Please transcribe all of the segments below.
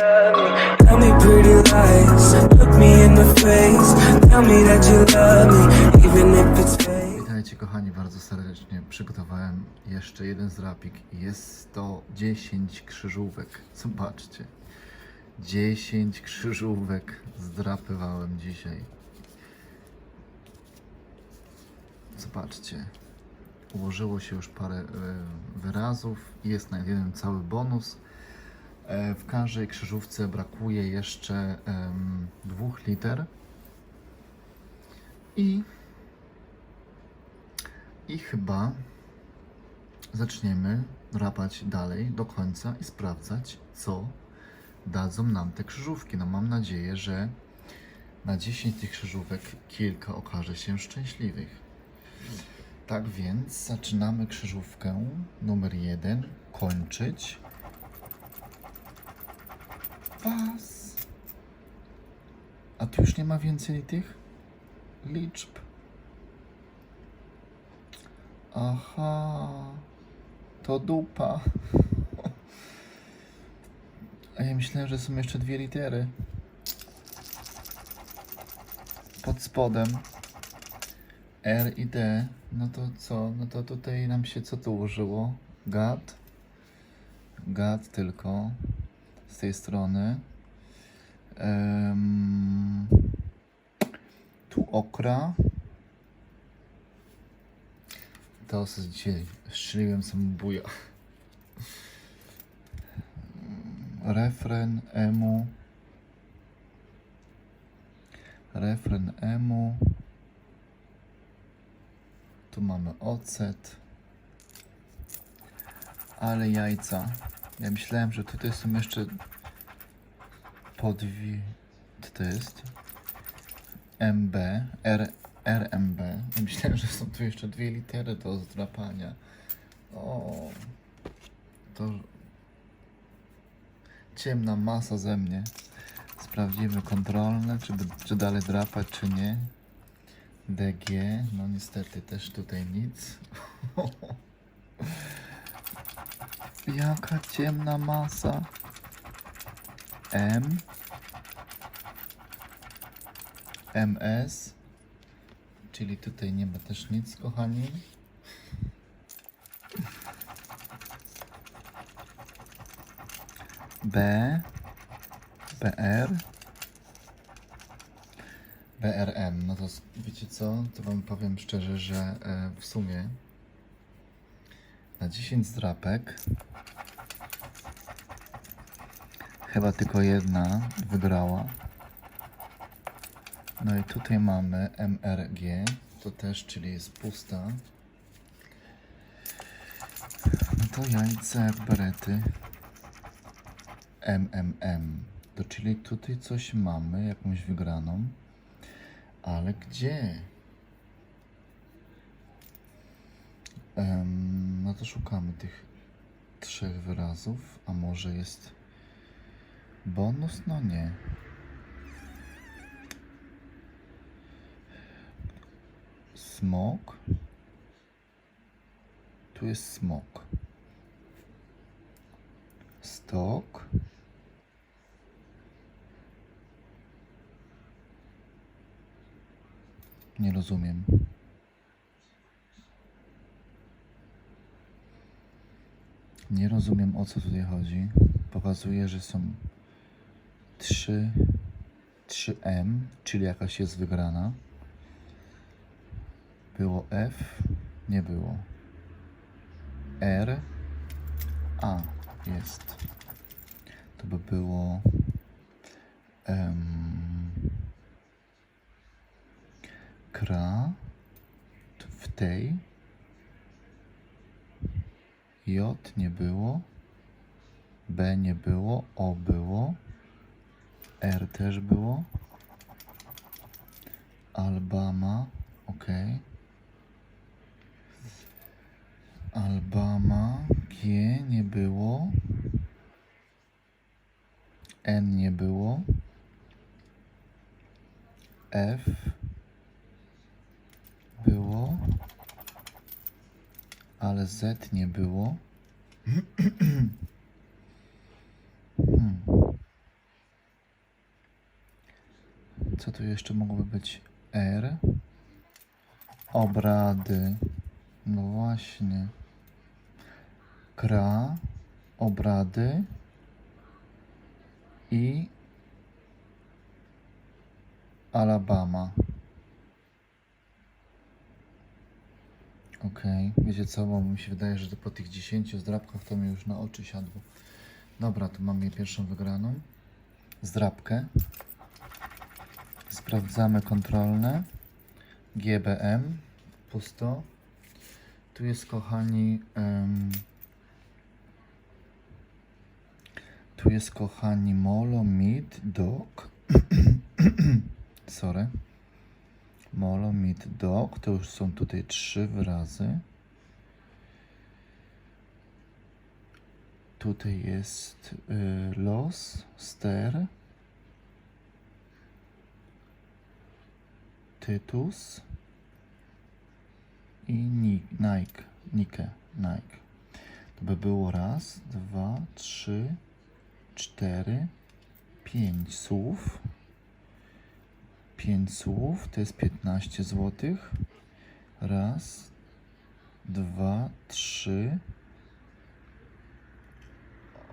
Tell me pretty lies. Look me in the face. Tell me that you love me, even if it's fake. Witajcie kochani bardzo serdecznie. Przygotowałem jeszcze jeden zrapik. Jest to 10 krzyżówek. Zobaczcie. 10 krzyżówek zdrapywałem dzisiaj. Zobaczcie. Ułożyło się już parę e, wyrazów. Jest na jeden cały bonus. E, w każdej krzyżówce brakuje jeszcze dwóch liter. I i chyba zaczniemy drapać dalej do końca i sprawdzać, co dadzą nam te krzyżówki. No mam nadzieję, że na 10 tych krzyżówek kilka okaże się szczęśliwych. Tak więc zaczynamy krzyżówkę numer 1 kończyć. Was. A tu już nie ma więcej tych liczb. Aha, to dupa. A ja myślałem, że są jeszcze dwie litery. Pod spodem. R i D. No to co? No to tutaj nam się co tu ułożyło? Gad. Gad tylko. Z tej strony. Em, tu okra. To co dzisiaj strzeliłem samobuja. Refren emu. Refren emu. Tu mamy ocet. Ale jajca. Ja myślałem, że tutaj są jeszcze podwi... Co to jest? MB, R, RMB. Ja myślałem, że są tu jeszcze dwie litery do zdrapania. O, to ciemna masa ze mnie. Sprawdzimy kontrolne, czy, czy dalej drapać, czy nie. DG, no niestety też tutaj nic. Jaka ciemna masa. M. MS. Czyli tutaj nie ma też nic, kochani. B. BR. BRM. No to wiecie co? To wam powiem szczerze, że e, w sumie na 10 zdrapek chyba tylko jedna wygrała. No i tutaj mamy MRG, to też, czyli jest pusta. No to jajce berety. MMM. To czyli tutaj coś mamy, jakąś wygraną. Ale gdzie? Em, no to szukamy tych trzech wyrazów. A może jest bonus? No nie. Smok. Tu jest smok. Stok. Nie rozumiem. Nie rozumiem o co tutaj chodzi. Pokazuje, że są 3 3M, czyli jakaś jest wygrana. Było F, nie było. R, A jest. To by było em, Kra w tej. J nie było. B nie było. O było. R też było. Alabama, ok. Alabama, G nie było. N nie było. F było ale Z nie było. Hmm. Co tu jeszcze mogłoby być? R. Obrady. No właśnie. Kra. Obrady. I Alabama. Okej, wiecie co, bo mi się wydaje, że po tych 10 zdrabkach to mi już na oczy siadło. Dobra, tu mamy pierwszą wygraną. Zdrabkę. Sprawdzamy kontrolne. GBM. Pusto. Tu jest, kochani... em, tu jest, kochani, Molo, Mid, Dog. Sorry. Molo, Mid, Dog. To już są tutaj trzy wyrazy. Tutaj jest y, los, ster, tytus i ni, Nike, Nike, Nike. To by było raz, dwa, trzy, cztery, pięć słów. Pięć słów to jest 15 zł. Raz, dwa, trzy,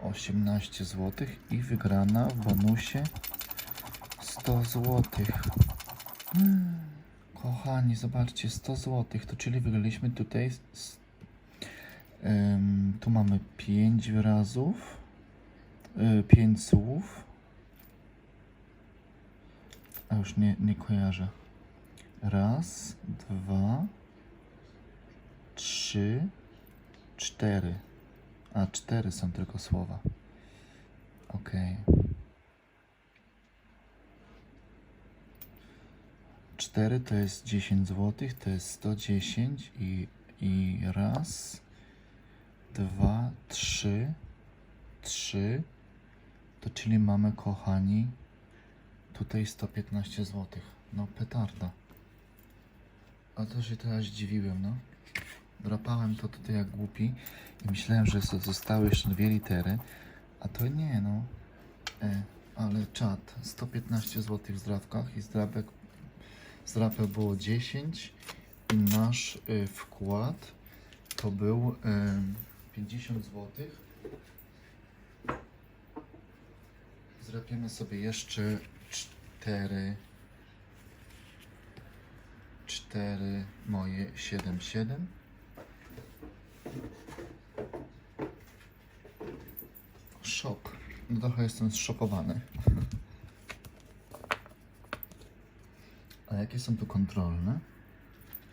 18 zł i wygrana w bonusie 100 zł. Kochani, zobaczcie, 100 zł, to czyli wygraliśmy tutaj. em, tu mamy 5 wyrazów, 5 słów. Już nie, nie kojarzę. Raz, dwa, trzy, cztery. A cztery są tylko słowa. Okej. Cztery to jest 10 zł, to jest 110 i, i raz, dwa, trzy, trzy, to czyli mamy kochani tutaj 115 zł. No petarda. A to się teraz dziwiłem, no. Drapałem to tutaj jak głupi i myślałem, że zo- zostały jeszcze dwie litery, a to nie, no. E, ale czat, 115 zł w zdrawkach i zdrabek, zdrapek było 10 i nasz y, wkład to był y, 50 zł. Zrapiemy sobie jeszcze 4 4 moje 7 7 Szok. No trochę jestem zszokowany. A jakie są tu kontrolne?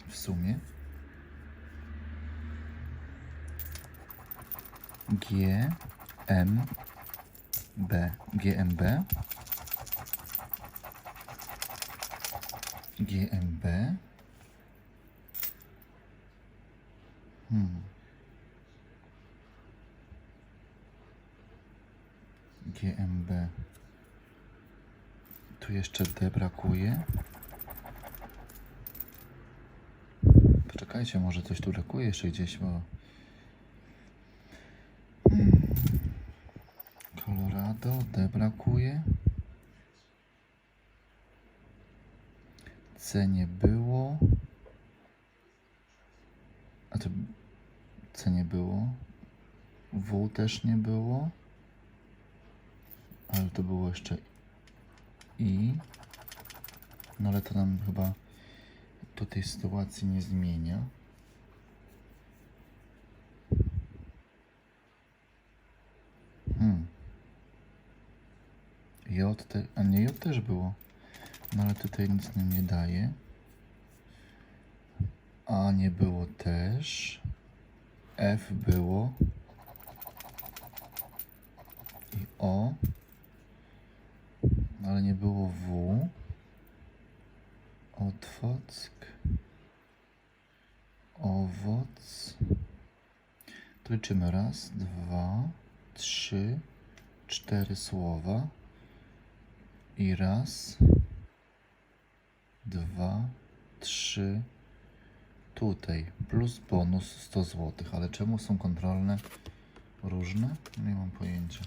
W sumie. G, M, B. GMB. GMB. Hmm. GMB. Tu jeszcze D brakuje. Poczekajcie, może coś tu brakuje jeszcze gdzieś, bo... Hmm. Colorado, D brakuje. C nie było. A to C nie było. W też nie było. Ale to było jeszcze I. No ale to nam chyba tutaj sytuacji nie zmienia. Hmm. J, te, a nie J też było. No ale tutaj nic nam nie daje. A nie było też. F było. I O. Ale nie było W. Otwock. Owoc. To liczymy raz, dwa, trzy, cztery słowa. I raz, dwa, trzy, tutaj, plus bonus 100 zł. Ale czemu są kontrolne różne? Nie mam pojęcia.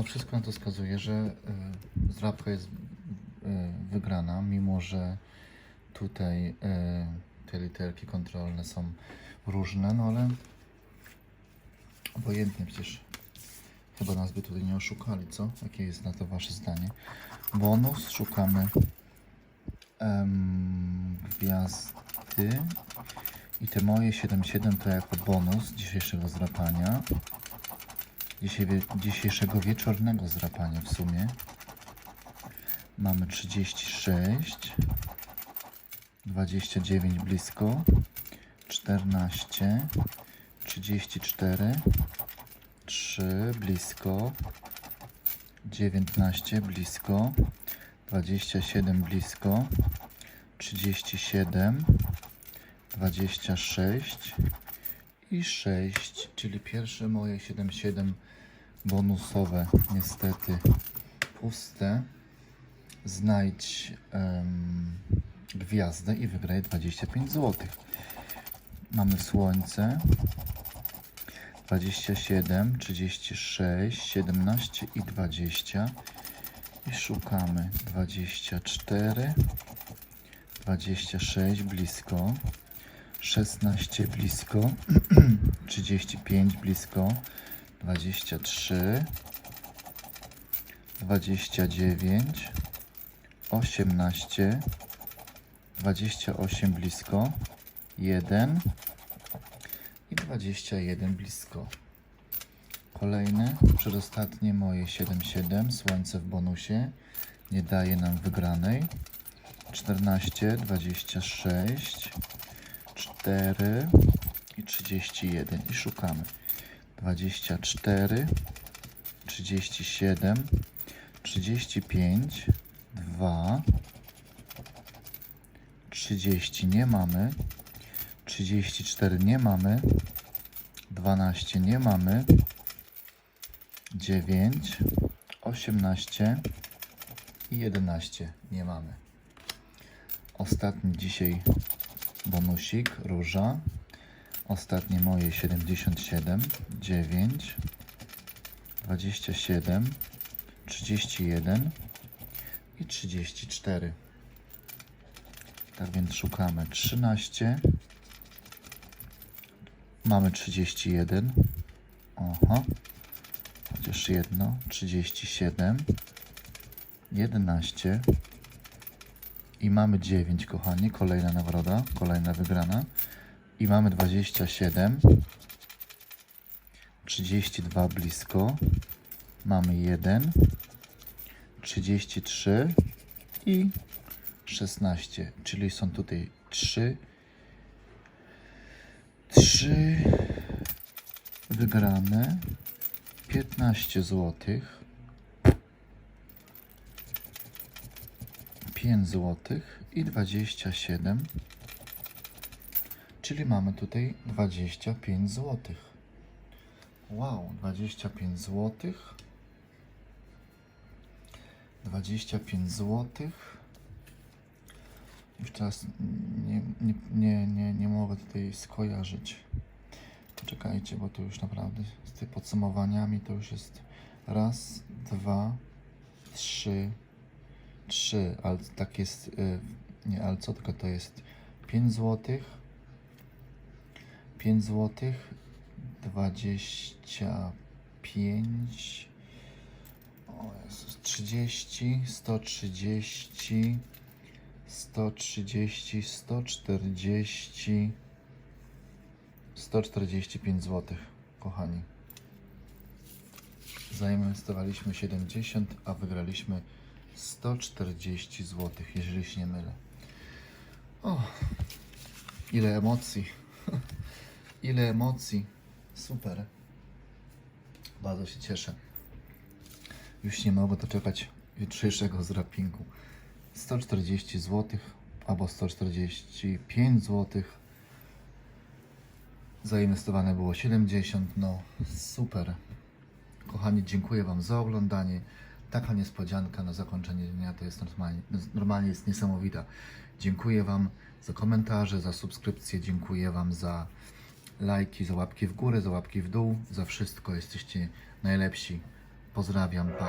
No wszystko na to wskazuje, że y, jest y, wygrana, mimo że tutaj y, te literki kontrolne są różne, no ale obojętnie przecież chyba nas by tutaj nie oszukali, co? Jakie jest na to wasze zdanie? Bonus, szukamy em, gwiazdy i te moje 7-7 to jako bonus dzisiejszego zdrapania. Dzisiejszego wieczornego zdrapania w sumie. Mamy 36, 29 blisko, 14, 34, 3 blisko, 19 blisko, 27 blisko, 37, 26 i 6, czyli pierwsze moje 7-7 bonusowe, niestety puste. Znajdź em, gwiazdę i wygraj 25 zł. Mamy słońce 27, 36, 17 i 20 i szukamy 24, 26 blisko, 16 blisko, 35 blisko, 23, 29, 18, 28 blisko, 1 i 21 blisko. Kolejne, przedostatnie moje 7-7, słońce w bonusie, nie daje nam wygranej. 14, 26, 4 i 31 i szukamy. 24, 37, 35, 2, 30 nie mamy, 34 nie mamy, 12 nie mamy, 9, 18 i 11 nie mamy. Ostatni dzisiaj bonusik, róża. Ostatnie moje 77, 9, 27, 31 i 34. Tak więc szukamy 13. Mamy 31. Oho. Chociaż jedno. 37. 11. I mamy 9, kochani. Kolejna nagroda. Kolejna wygrana. I mamy 27. 32 blisko. Mamy 1. 33 i 16, czyli są tutaj 3 3 wygrane 15 zł 5 zł i 27 czyli mamy tutaj 25 zł wow 25 złotych 25 zł. Już teraz nie, nie, nie, nie, nie mogę tutaj skojarzyć. Poczekajcie, bo to już naprawdę z tymi podsumowaniami to już jest raz, dwa, trzy, trzy, ale tak jest, y, nie, ale co tylko to jest? 5 złotych, 5 złotych, 25, o Jezus, 30, 130, 130, 140, 145 zł, kochani. Zainwestowaliśmy 70, a wygraliśmy 140 zł, jeżeli się nie mylę. O, ile emocji. ile emocji. Super. Bardzo się cieszę. Już nie mogę doczekać jutrzejszego zrapingu. 140 zł albo 145 zł. Zainwestowane było 70. No super. Kochani, dziękuję Wam za oglądanie. Taka niespodzianka na zakończenie dnia to jest normalnie, normalnie jest niesamowita. Dziękuję Wam za komentarze, za subskrypcje, dziękuję Wam za lajki, za łapki w górę, za łapki w dół, za wszystko. Jesteście najlepsi. Pozdrawiam, pa.